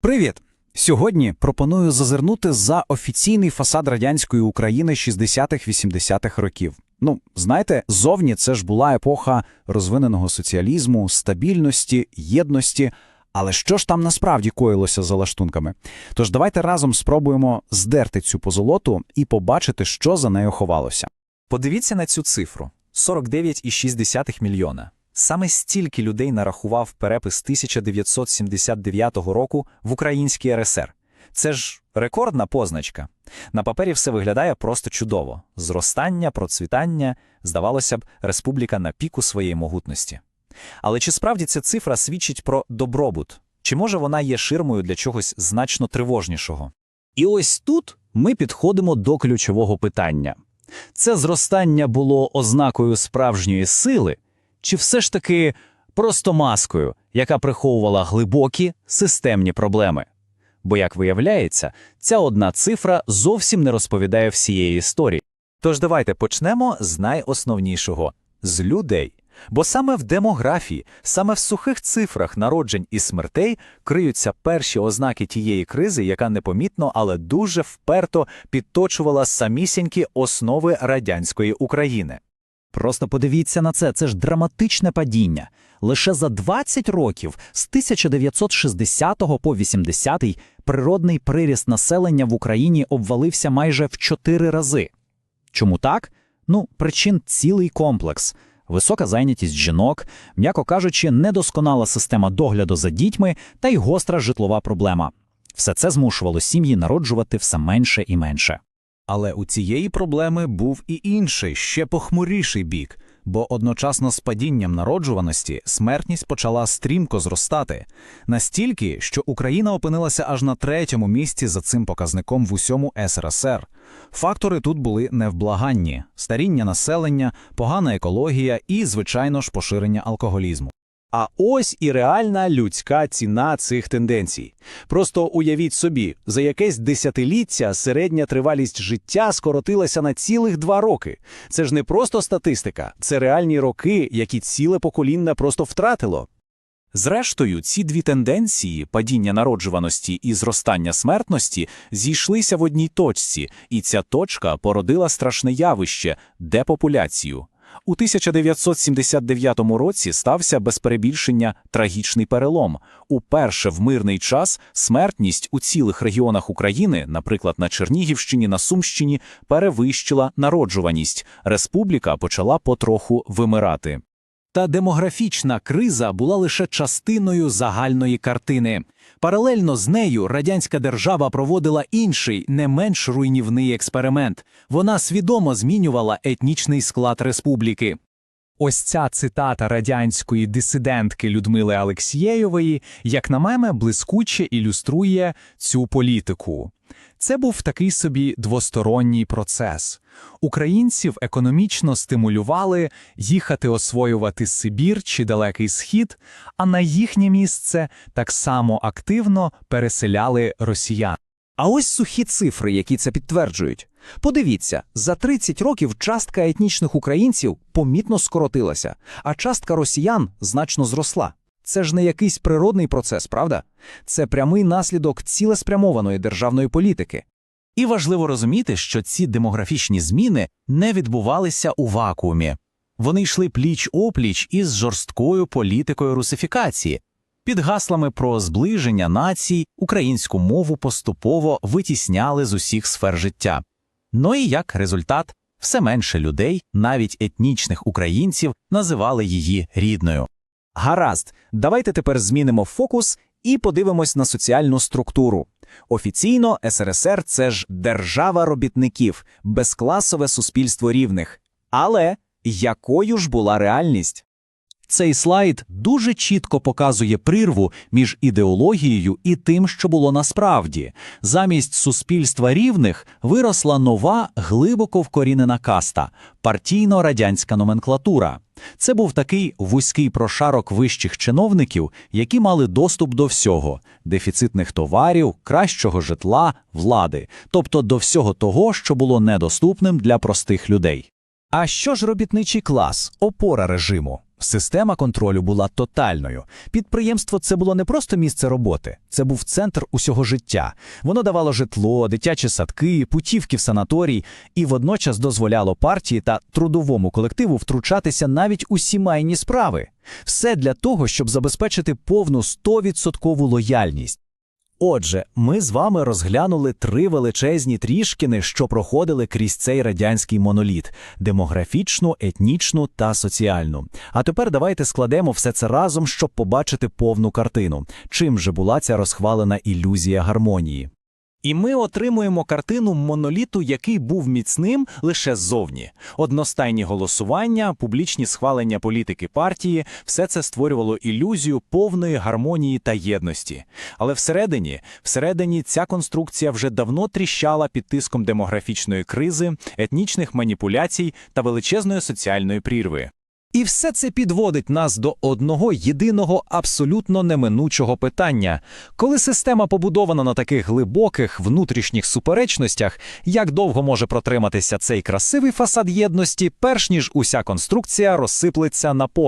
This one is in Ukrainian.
Привіт! Сьогодні пропоную зазирнути за офіційний фасад радянської України 60-х-80-х років. Ну, знаєте, зовні це ж була епоха розвиненого соціалізму, стабільності, єдності. Але що ж там насправді коїлося за лаштунками? Тож давайте разом спробуємо здерти цю позолоту і побачити, що за нею ховалося. Подивіться на цю цифру 49,6 мільйона. Саме стільки людей нарахував перепис 1979 року в Українській РСР. Це ж рекордна позначка. На папері все виглядає просто чудово. Зростання, процвітання, здавалося б, республіка на піку своєї могутності. Але чи справді ця цифра свідчить про добробут? Чи може вона є ширмою для чогось значно тривожнішого? І ось тут ми підходимо до ключового питання. Це зростання було ознакою справжньої сили, чи все ж таки просто маскою, яка приховувала глибокі системні проблеми? Бо, як виявляється, ця одна цифра зовсім не розповідає всієї історії. Тож давайте почнемо з найосновнішого з людей. Бо саме в демографії, саме в сухих цифрах народжень і смертей криються перші ознаки тієї кризи, яка непомітно, але дуже вперто підточувала самісінькі основи радянської України. Просто подивіться на це, це ж драматичне падіння. Лише за 20 років з 1960 по 80 природний приріст населення в Україні обвалився майже в 4 рази. Чому так? Ну, причин цілий комплекс. Висока зайнятість жінок, м'яко кажучи, недосконала система догляду за дітьми та й гостра житлова проблема. Все це змушувало сім'ї народжувати все менше і менше. Але у цієї проблеми був і інший, ще похмуріший бік, бо одночасно з падінням народжуваності смертність почала стрімко зростати, настільки, що Україна опинилася аж на третьому місці за цим показником в усьому СРСР. Фактори тут були невблаганні: старіння населення, погана екологія і, звичайно ж, поширення алкоголізму. А ось і реальна людська ціна цих тенденцій. Просто уявіть собі, за якесь десятиліття середня тривалість життя скоротилася на цілих два роки. Це ж не просто статистика, це реальні роки, які ціле покоління просто втратило. Зрештою, ці дві тенденції падіння народжуваності і зростання смертності зійшлися в одній точці, і ця точка породила страшне явище депопуляцію. У 1979 році стався без перебільшення трагічний перелом. Уперше в мирний час смертність у цілих регіонах України, наприклад, на Чернігівщині, на Сумщині, перевищила народжуваність. Республіка почала потроху вимирати. Та демографічна криза була лише частиною загальної картини. Паралельно з нею радянська держава проводила інший, не менш руйнівний експеримент. Вона свідомо змінювала етнічний склад республіки. Ось ця цитата радянської дисидентки Людмили Алексєєвої, як на мене, блискуче ілюструє цю політику. Це був такий собі двосторонній процес. Українців економічно стимулювали їхати освоювати Сибір чи Далекий Схід, а на їхнє місце так само активно переселяли росіян. А ось сухі цифри, які це підтверджують. Подивіться, за 30 років частка етнічних українців помітно скоротилася, а частка росіян значно зросла. Це ж не якийсь природний процес, правда? Це прямий наслідок цілеспрямованої державної політики. І важливо розуміти, що ці демографічні зміни не відбувалися у вакуумі. Вони йшли пліч опліч із жорсткою політикою русифікації. Під гаслами про зближення націй українську мову поступово витісняли з усіх сфер життя. Ну і як результат, все менше людей, навіть етнічних українців, називали її рідною. Гаразд, давайте тепер змінимо фокус і подивимось на соціальну структуру. Офіційно СРСР це ж держава робітників, безкласове суспільство рівних. Але якою ж була реальність? Цей слайд дуже чітко показує прірву між ідеологією і тим, що було насправді. Замість суспільства рівних виросла нова, глибоко вкорінена каста партійно-радянська номенклатура. Це був такий вузький прошарок вищих чиновників, які мали доступ до всього дефіцитних товарів, кращого житла, влади, тобто до всього того, що було недоступним для простих людей. А що ж робітничий клас, опора режиму? Система контролю була тотальною. Підприємство це було не просто місце роботи, це був центр усього життя. Воно давало житло, дитячі садки, путівки в санаторій і водночас дозволяло партії та трудовому колективу втручатися навіть у сімейні справи. Все для того, щоб забезпечити повну 100% лояльність. Отже, ми з вами розглянули три величезні трішкини, що проходили крізь цей радянський моноліт: демографічну, етнічну та соціальну. А тепер давайте складемо все це разом, щоб побачити повну картину. Чим же була ця розхвалена ілюзія гармонії? І ми отримуємо картину моноліту, який був міцним лише ззовні. Одностайні голосування, публічні схвалення політики партії все це створювало ілюзію повної гармонії та єдності. Але всередині, всередині ця конструкція вже давно тріщала під тиском демографічної кризи, етнічних маніпуляцій та величезної соціальної прірви. І все це підводить нас до одного єдиного абсолютно неминучого питання. Коли система побудована на таких глибоких внутрішніх суперечностях, як довго може протриматися цей красивий фасад єдності, перш ніж уся конструкція розсиплеться на пор?